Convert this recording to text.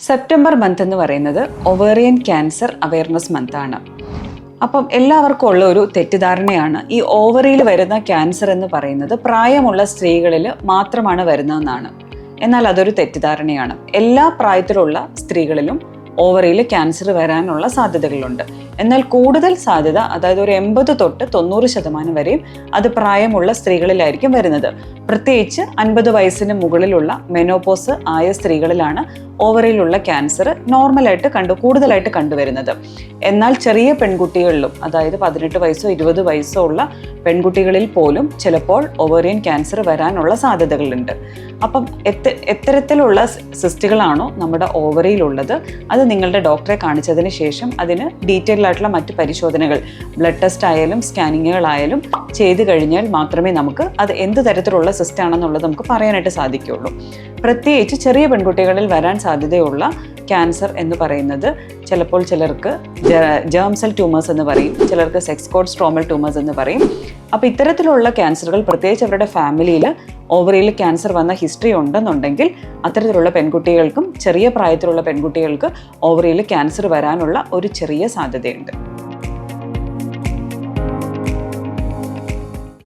September month എന്ന് പറയുന്നത് ovarian cancer awareness month ആണ്. അപ്പം എല്ലാവർക്കും ഉള്ള ഒരു തെറ്റിദ്ധാരണയാണ് ഈ ഓവറിയിൽ വരുന്ന ക്യാൻസർ എന്ന് പറയുന്നത് പ്രായമുള്ള സ്ത്രീകളിൽ മാത്രമാണ് വരുന്നതെന്നാണ്. എന്നാൽ അതൊരു തെറ്റിദ്ധാരണയാണ്. എല്ലാ പ്രായത്തിലുള്ള സ്ത്രീകളിലും ഓവറിയിൽ ക്യാൻസർ വരാനുള്ള സാധ്യതകളുണ്ട്. എന്നാൽ കൂടുതൽ സാധ്യത അതായത് ഒരു എൺപത് തൊട്ട് തൊണ്ണൂറ് ശതമാനം വരെയും അത് പ്രായമുള്ള സ്ത്രീകളിലായിരിക്കും വരുന്നത്. പ്രത്യേകിച്ച് അൻപത് വയസ്സിന് മുകളിലുള്ള മെനോപോസ് ആയ സ്ത്രീകളിലാണ് ഓവറിയിലുള്ള ക്യാൻസർ നോർമലായിട്ട് കണ്ടു കൂടുതലായിട്ട് കണ്ടുവരുന്നത്. എന്നാൽ ചെറിയ പെൺകുട്ടികളിലും അതായത് പതിനെട്ട് വയസ്സോ ഇരുപത് വയസ്സോ ഉള്ള പെൺകുട്ടികളിൽ പോലും ചിലപ്പോൾ ഓവറിയൻ ക്യാൻസർ വരാനുള്ള സാധ്യതകളുണ്ട്. അപ്പം എത്ത എത്തരത്തിലുള്ള സിസ്റ്റുകളാണോ നമ്മുടെ ഓവറിയിലുള്ളത് അത് നിങ്ങളുടെ ഡോക്ടറെ കാണിച്ചതിന് ശേഷം അതിന് ഡീറ്റെയിൽ ആയിട്ടുള്ള മറ്റ് പരിശോധനകൾ ബ്ലഡ് ടെസ്റ്റ് ആയാലും സ്കാനിങ്ങുകളായാലും ചെയ്തു കഴിഞ്ഞാൽ മാത്രമേ നമുക്ക് അത് എന്ത് തരത്തിലുള്ള സിസ്റ്റ് ആണെന്നുള്ളത് നമുക്ക് പറയാനായിട്ട് സാധിക്കുകയുള്ളൂ. പ്രത്യേകിച്ച് ചെറിയ പെൺകുട്ടികളിൽ വരാൻ സാധ്യതയുള്ള ക്യാൻസർ എന്ന് പറയുന്നത് ചിലപ്പോൾ ചിലർക്ക് ജേം സെൽ ട്യൂമേഴ്സ് എന്ന് പറയും ചിലർക്ക് സെക്സ് കോഡ് സ്ട്രോമൽ ട്യൂമേഴ്സ് എന്ന് പറയും. അപ്പോൾ ഇത്തരത്തിലുള്ള ക്യാൻസറുകൾ പ്രത്യേകിച്ച് അവരുടെ ഫാമിലിയിൽ ഓവറിയിൽ ക്യാൻസർ വന്ന ഹിസ്റ്ററി ഉണ്ടെന്നുണ്ടെങ്കിൽ അത്തരത്തിലുള്ള പെൺകുട്ടികൾക്കും ചെറിയ പ്രായത്തിലുള്ള പെൺകുട്ടികൾക്ക് ഓവറിയിൽ ക്യാൻസർ വരാനുള്ള ഒരു ചെറിയ സാധ്യതയുണ്ട്.